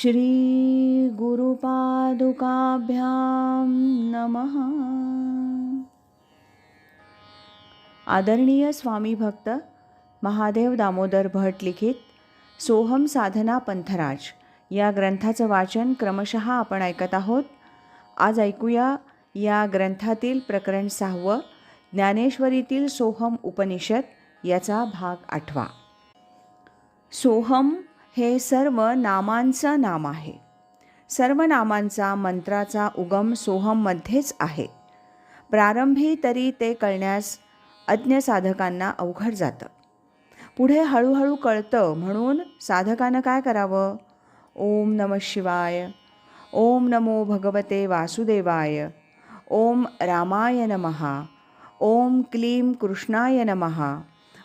श्री गुरुपादुकाभ्यां नमः. आदरणीय स्वामी भक्त महादेव दामोदर भट लिखित सोहम साधना पंथराज या ग्रंथाचं वाचन क्रमशः आपण ऐकत आहोत. आज ऐकूया या ग्रंथातील प्रकरण सहावं ज्ञानेश्वरीतील सोहम उपनिषद याचा भाग आठवा. सोहम हे सर्व नामांचं नाम आहे. सर्व नामांचा मंत्राचा उगम सोहममध्येच आहे. प्रारंभी तरी ते कळण्यास अज्ञ साधकांना अवघड जातं. पुढे हळूहळू कळतं म्हणून साधकानं काय करावं? ओम नम शिवाय. ओम नमो भगवते वासुदेवाय. ओम रामाय नमहा ओम क्लीं कृष्णाय नमहा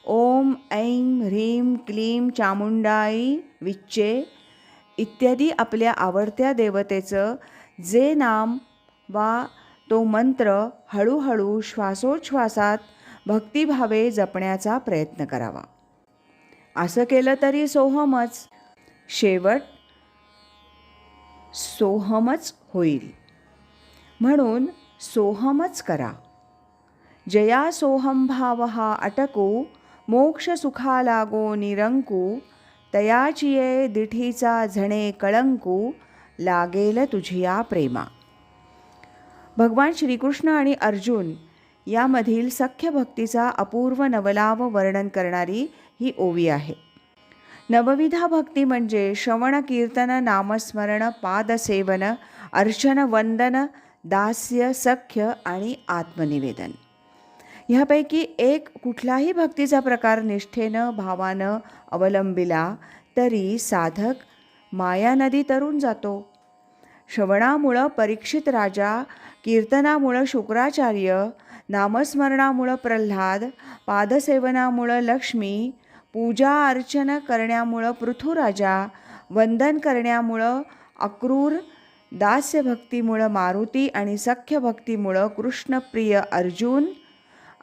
ओम ऐं ह्रीं क्लीं चामुंडाई विच्चे इत्यादी आपल्या आवडत्या देवतेचं जे नाम वा तो मंत्र हळूहळू श्वासोच्छ्वासात भक्तिभावे जपण्याचा प्रयत्न करावा. असं केलं तरी सोहमच. शेवट सोहमच होईल. म्हणून सोहमच करा. जया सोहम भाव हा अटकू मोक्ष सुखा लागो निरंकू तयाचिये दिठीचा झणे कळंकू लागेल तुझिया प्रेमा भगवान श्रीकृष्ण आणि अर्जुन यामधील सख्य भक्तीचा अपूर्व नवलाव वर्णन करणारी ही ओवी आहे नवविधा भक्ती म्हणजे श्रवण कीर्तन नामस्मरण पादसेवन अर्चन वंदन दास्य सख्य आणि आत्मनिवेदन ह्यापैकी एक कुठलाही भक्तीचा प्रकार निष्ठेनं भावानं अवलंबिला तरी साधक माया नदी तरून जातो. श्रवणामुळं परीक्षित राजा कीर्तनामुळं शुक्राचार्य नामस्मरणामुळं प्रल्हाद पादसेवनामुळं लक्ष्मी पूजा अर्चना करण्यामुळं पृथुराजा वंदन करण्यामुळं अक्रूर दास्यभक्तीमुळं मारुती आणि सख्यभक्तीमुळं कृष्णप्रिय अर्जुन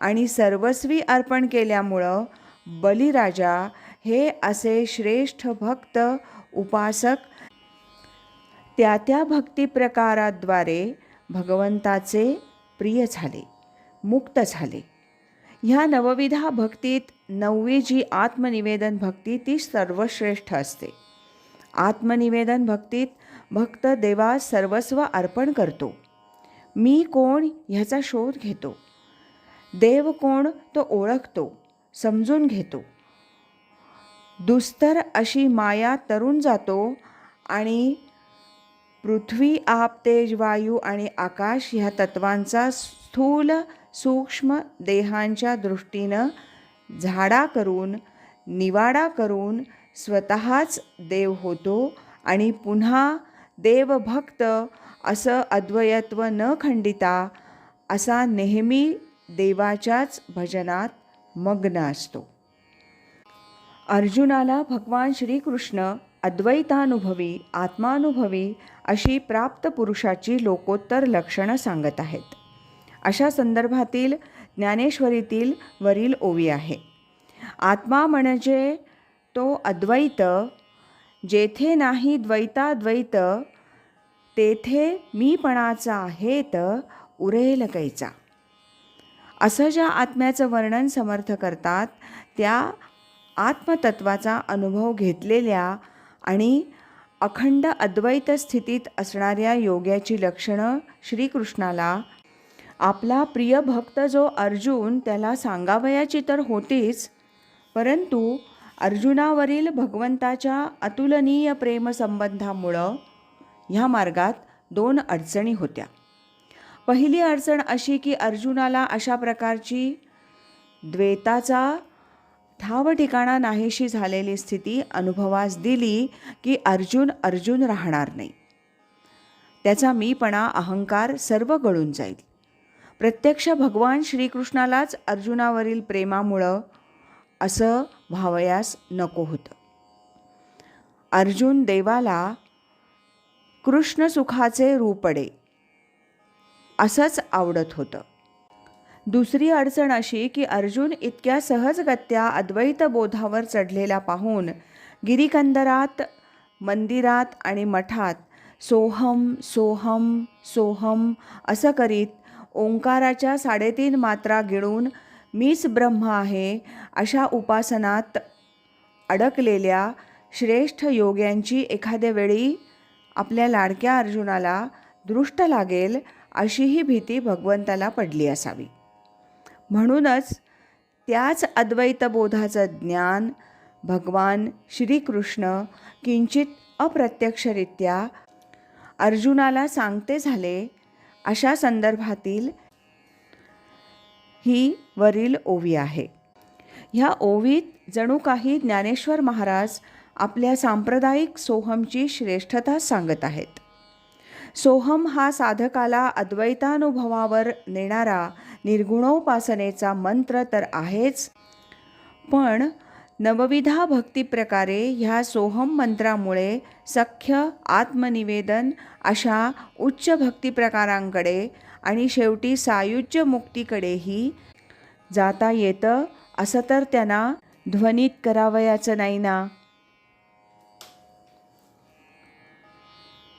आणि सर्वस्वी अर्पण केल्यामुळं बलिराजा हे असे श्रेष्ठ भक्त उपासक त्या त्या भक्तिप्रकाराद्वारे भगवंताचे प्रिय झाले मुक्त झाले. ह्या नवविधा भक्तीत नववी जी आत्मनिवेदन भक्ती ती सर्वश्रेष्ठ असते. आत्मनिवेदन भक्तीत भक्त देवास सर्वस्व अर्पण करतो. मी कोण ह्याचा शोध घेतो. देव कोण तो ओळखतो समजून घेतो. दुस्तर अशी माया तरून जातो आणि पृथ्वी आप तेज वायू आणि आकाश ह्या तत्वांचा स्थूल सूक्ष्म देहांच्या दृष्टीनं झाडा करून निवाडा करून स्वतःच देव होतो आणि पुन्हा देवभक्त असं अद्वयत्व न खंडिता असा नेहमी देवाच्याच भजनात मग्न असतो. अर्जुनाला भगवान श्रीकृष्ण अद्वैतानुभवी आत्मानुभवी अशी प्राप्त पुरुषाची लोकोत्तर लक्षणं सांगत आहेत. अशा संदर्भातील ज्ञानेश्वरीतील वरील ओवी आहे. आत्मा म्हणजे तो अद्वैत जेथे नाही द्वैताद्वैत तेथे मीपणाचा आहेत उरेल कैचा असं ज्या आत्म्याचं वर्णन समर्थ करतात त्या आत्मतत्वाचा अनुभव घेतलेल्या आणि अखंड अद्वैत स्थितीत असणाऱ्या योग्याची लक्षणं श्रीकृष्णाला आपला प्रिय भक्त जो अर्जुन त्याला सांगावयाची तर होतीच परंतु अर्जुनावरील भगवंताच्या अतुलनीय प्रेमसंबंधामुळं ह्या मार्गात दोन अडचणी होत्या. पहिली अडचण अशी की अर्जुनाला अशा प्रकारची द्वैताचा ठाव ठिकाणा नाहीशी झालेली स्थिती अनुभवास दिली की अर्जुन अर्जुन राहणार नाही. त्याचा मीपणा अहंकार सर्व गळून जाईल. प्रत्यक्ष भगवान श्रीकृष्णालाच अर्जुनावरील प्रेमामुळं असं व्हावयास नको होतं. अर्जुन देवाला कृष्णसुखाचे रूपडे असंच आवडत होतं. दुसरी अडचण अशी की अर्जुन इतक्या सहजगत्या अद्वैत बोधावर चढलेला पाहून गिरीकंदरात मंदिरात आणि मठात सोहम सोहम सोहम असं करीत ओंकाराच्या साडेतीन मात्रा गिळून मीच ब्रह्म आहे अशा उपासनात अडकलेल्या श्रेष्ठ योग्यांची एखाद्या वेळी आपल्या लाडक्या अर्जुनाला दृष्ट लागेल अशीही भीती भगवंताला पडली असावी. म्हणूनच त्याच अद्वैतबोधाचं ज्ञान भगवान श्रीकृष्ण किंचित अप्रत्यक्षरित्या अर्जुनाला सांगते झाले अशा संदर्भातील ही वरील ओवी आहे. ह्या ओवीत जणू काही ज्ञानेश्वर महाराज आपल्या सांप्रदायिक सोहमची श्रेष्ठता सांगत आहेत. सोहम हा साधकाला अद्वैतानुभवावर नेणारा निर्गुणोपासनेचा मंत्र तर आहेच. पण नवविधा भक्तीप्रकारे ह्या सोहम मंत्रामुळे सख्य आत्मनिवेदन अशा उच्च भक्तिप्रकारांकडे आणि शेवटी सायुज्य मुक्तीकडेही जाता येतं असं तर त्यांना ध्वनित करावयाचं नाही ना?